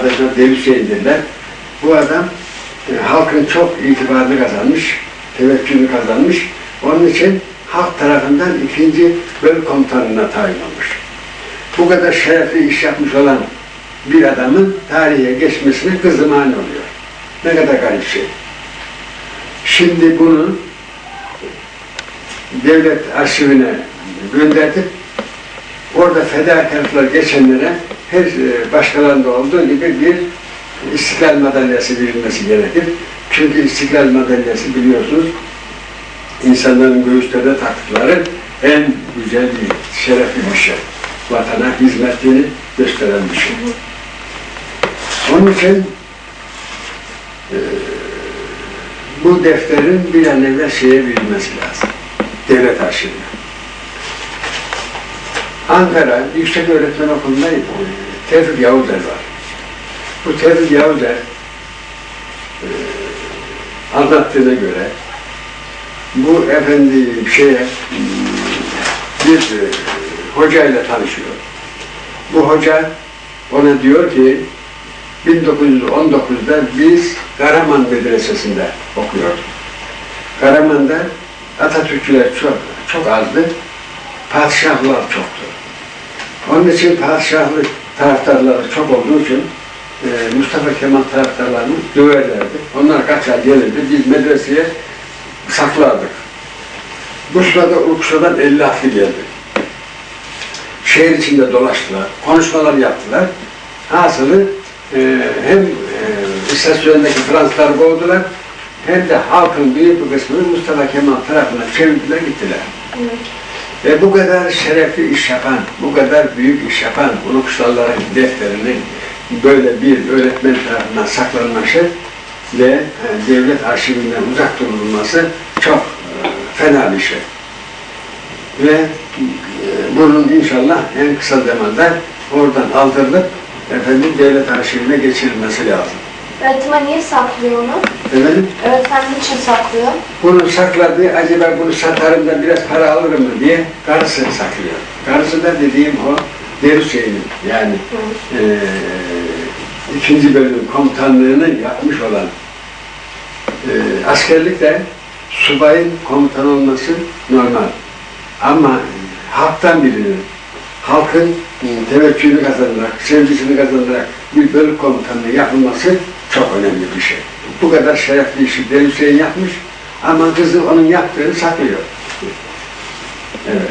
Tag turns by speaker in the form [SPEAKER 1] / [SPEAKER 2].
[SPEAKER 1] babası Deli Hüseyin derler. Bu adam e, halkın çok itibarını kazanmış, teveccühünü kazanmış. Onun için halk tarafından ikinci bölük komutanına tayin olmuş. Bu kadar şerefli iş yapmış olan bir adamın tarihe geçmesine kızı mani oluyor. Ne kadar garip şey. Şimdi bunu devlet arşivine gönderdik. Orada fedakarlıklar geçenlere her e, başkalarında olduğu gibi bir İstiklal Madalyası verilmesi gerekir. Çünkü İstiklal Madalyası biliyorsunuz insanların göğüslerine taktıkları en güzel bir, şerefli bir şey. Vatana hizmetini gösteren bir şey. Onun için e, bu defterin bir an evvel şeye verilmesi lazım. Devlet arşivine. Ankara Yüksek Öğretmen Okulu'nda e, Tevfik Yavuzer var. Bu Tevfik Yavuzer e, anlattığına göre bu efendi şeye hmm, bir e, hocayla tanışıyor. Bu hoca ona diyor ki 1919'da biz Karaman Medresesi'nde okuyorduk. Karaman'da Atatürkçüler çok, çok azdı, padişahlar çoktu. Onun için padişahlık taraftarları çok olduğu için e, Mustafa Kemal taraftarlarını döverlerdi. Onlar kaçar gelirdi, biz medreseye saklardık. Bu sırada Urkuşa'dan 50 atlı geldi. Şehir içinde dolaştılar, konuşmalar yaptılar. Hasılı e, hem e, istasyondaki Fransızları kovdular, hem de halkın büyük bir kısmını Mustafa Kemal tarafına çevirdiler gittiler. Ve bu kadar şerefli iş yapan, bu kadar büyük iş yapan Urukuşlarların defterinin böyle bir öğretmen tarafından saklanması ve e, devlet arşivinden uzak durulması çok e, fena bir şey. Ve e, bunun inşallah en kısa zamanda oradan aldırılıp efendim devlet arşivine geçirilmesi lazım.
[SPEAKER 2] Öğretmen niye saklıyor onu?
[SPEAKER 1] Efendim
[SPEAKER 2] Öğretmen niçin saklıyor?
[SPEAKER 1] bunu sakladı, acaba bunu satarım da biraz para alırım mı diye karısı saklıyor. Karısı da dediğim o Deri Hüseyin'in yani eee ikinci bölüm komutanlığını yapmış olan eee askerlikte subayın komutan olması normal. Ama halktan birinin, halkın e, teveccühünü kazanarak, sevgisini kazanarak bir bölük komutanlığı yapılması çok önemli bir şey. Bu kadar şerefli işi Deri Hüseyin yapmış ama kızı onun yaptığını saklıyor. Evet.